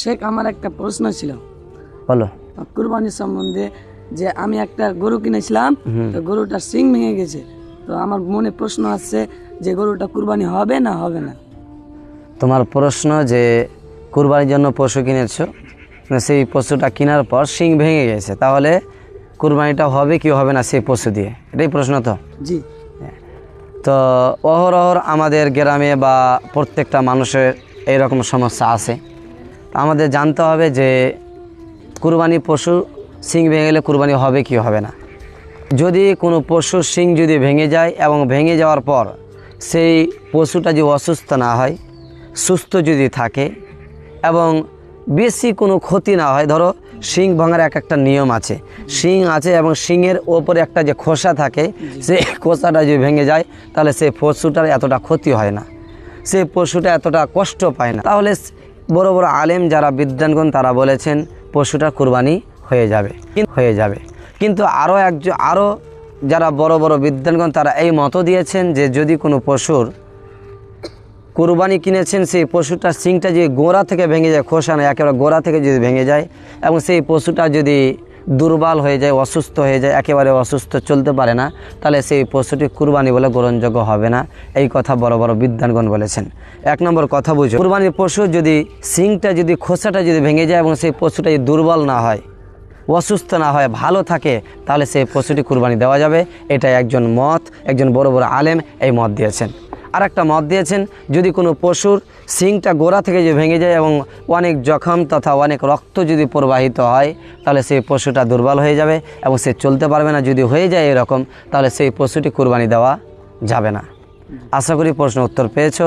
শেখ আমার একটা প্রশ্ন ছিল। বলো। কুরবানি সম্বন্ধে যে আমি একটা গরু কিনেছিলাম তো গরুটার সিং ভেঙে গেছে। তো আমার মনে প্রশ্ন আসছে যে গরুটা কুরবানি হবে না হবে না? তোমার প্রশ্ন যে কুরবানির জন্য পশু কিনেছো মানে সেই পশুটা কেনার পর শিং ভেঙে গেছে তাহলে কুরবানিটা হবে কি হবে না সেই পশু দিয়ে? এটাই প্রশ্ন তো? জি। তো অহরহর আমাদের গ্রামে বা প্রত্যেকটা মানুষের এইরকম সমস্যা আছে। আমাদের জানতে হবে যে কুরবানি পশু শিং ভেঙে গেলে কুরবানি হবে কি হবে না। যদি কোনো পশুর শিং যদি ভেঙে যায় এবং ভেঙে যাওয়ার পর সেই পশুটা যদি অসুস্থ না হয়, সুস্থ যদি থাকে এবং বেশি কোনো ক্ষতি না হয়, ধরো শিং ভাঙার এক একটা নিয়ম আছে। শিং আছে এবং শিংয়ের ওপরে একটা যে খোসা থাকে, সেই খোসাটা যদি ভেঙে যায়, তাহলে সেই পশুটার এতটা ক্ষতি হয় না। সেই পশুটা এতটা কষ্ট পায় না। তাহলে বড় বড় আলেম যারা বিদ্যানগণ তারা বলেছেন পশুটা কুরবানি হয়ে যাবে হয়ে যাবে। কিন্তু আরও একজন আরও যারা বড় বড় বিদ্যানগণ তারা এই মতো দিয়েছেন যে যদি কোনো পশুর কুরবানি কিনেছেন, সেই পশুটার সিংটা যদি গোড়া থেকে ভেঙে যায়, খোসা না একেবারে গোড়া থেকে যদি ভেঙে যায়, এবং সেই পশুটা যদি দুর্বল হয়ে যায়, অসুস্থ হয়ে যায়, একেবারে অসুস্থ চলতে পারে না, তাহলে সেই পশুটি কুরবানি বলে গ্রহণযোগ্য হবে না। এই কথা বড় বড় বিদ্যানগণ বলেছেন। এক নম্বর কথা বুঝো, কুরবানির পশু যদি সিংটা যদি, খোসাটা যদি ভেঙে যায় এবং সেই পশুটা যদি দুর্বল না হয়, অসুস্থ না হয়, ভালো থাকে, তাহলে সেই পশুটি কুরবানি দেওয়া যাবে। এটা একজন মত, একজন বড় বড় আলেম এই মত দিয়েছেন। আর একটা মত দিয়েছেন, যদি কোনো পশুর সিংটা গোড়া থেকে যে ভেঙে যায় এবং অনেক জখম তথা অনেক রক্ত যদি প্রবাহিত হয়, তাহলে সেই পশুটা দুর্বল হয়ে যাবে এবং সে চলতে পারবে না। যদি হয়ে যায় এরকম, তাহলে সেই পশুটি কুরবানি দেওয়া যাবে না। আশা করি প্রশ্ন উত্তর পেয়েছ।